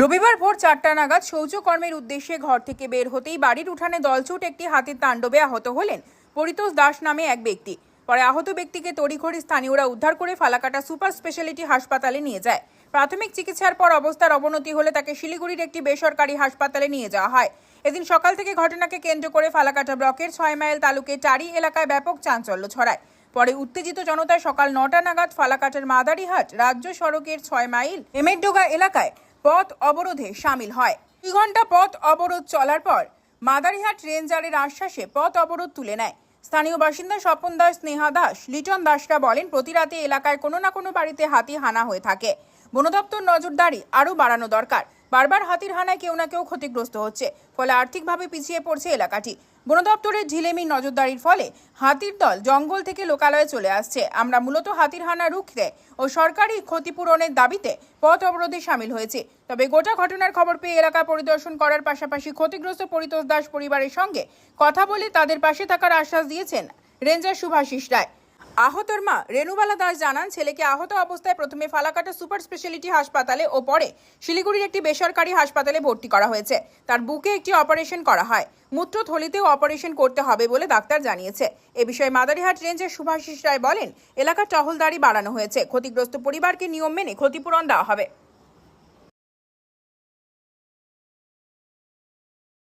রবিবার ভোর চারটা নাগাদ শৌচকর্মের উদ্দেশ্যে ঘর থেকে বের হতেই বাড়ির উঠানে দলছুট একটি হাতির তাণ্ডবে আহত হলেন পরিতোষ দাস নামে এক ব্যক্তি। পরে আহত ব্যক্তিকে তড়িঘড়ি স্থানীয়রা উদ্ধার করে ফালাকাটা সুপার স্পেশালিটি হাসপাতালে নিয়ে যায়। প্রাথমিক চিকিৎসার পর অবস্থার অবনতি হলে তাকে শিলিগুড়ির একটি বেসরকারি হাসপাতালে নিয়ে যাওয়া হয়। এদিন সকাল থেকে ঘটনাকে কেন্দ্র করে ফালাকাটা ব্লকের ছয় মাইল তালুকে টারি এলাকায় ব্যাপক চাঞ্চল্য ছড়ায়। পরে উত্তেজিত জনতায় সকাল নটা নাগাদ ফালাকাটার মাদারিহাট রাজ্য সড়কের ছয় মাইল এমেরডোগা এলাকায় পথ অবরোধে সামিল হয়। দুই ঘণ্টা পথ অবরোধ চলার পর মাদারিহাট রেঞ্জারের আশ্বাসে পথ অবরোধ তুলে নেয়। স্থানীয় বাসিন্দা স্বপন দাস, স্নেহা দাস, লিটন দাসরা বলেন প্রতিরাতে এলাকায় কোনো না কোনো বাড়িতে হাতি হানা হয়ে থাকে। বনদপ্তর নজরদারি আরও বাড়ানো দরকার। বারবার হাতির হানায় কেউ না কেউ ক্ষতিগ্রস্ত হচ্ছে, ফলে আর্থিকভাবে পিছিয়ে পড়ছে এলাকাটি। বন দপ্তরের ঝিলেমি নজরদারির ফলে হাতির দল জঙ্গল থেকে লোকালয়ে চলে আসছে। আমরা মূলত হাতির হানা রুখতে ও সরকারি ক্ষতিপূরণের দাবিতে পথ অবরোধে সামিল হয়েছে। তবে গোটা ঘটনার খবর পেয়ে এলাকা পরিদর্শন করার পাশাপাশি ক্ষতিগ্রস্ত পরিতোষ দাস পরিবারের সঙ্গে কথা বলে তাদের পাশে থাকার আশ্বাস দিয়েছেন রেঞ্জার শুভাশিস রায়। আহতর মা রেণুবালা দাস জানান, ছেলেকে আহত অবস্থায় প্রথমে ফালাকাটা সুপার স্পেশালিটি হাসপাতালে ও পরে শিলিগুড়ির একটি বেসরকারি হাসপাতালে ভর্তি করা হয়েছে। তার বুকে একটি অপারেশন করা হয়। মূত্র থলিতেও অপারেশন করতে হবে বলে ডাক্তার জানিয়েছে। এ বিষয়ে মাদারিহাট রেঞ্জের সুভাষিস রায় বলেন, এলাকার টহলদারি বাড়ানো হয়েছে। ক্ষতিগ্রস্ত পরিবারকে নিয়ম মেনে ক্ষতিপূরণ দেওয়া হবে।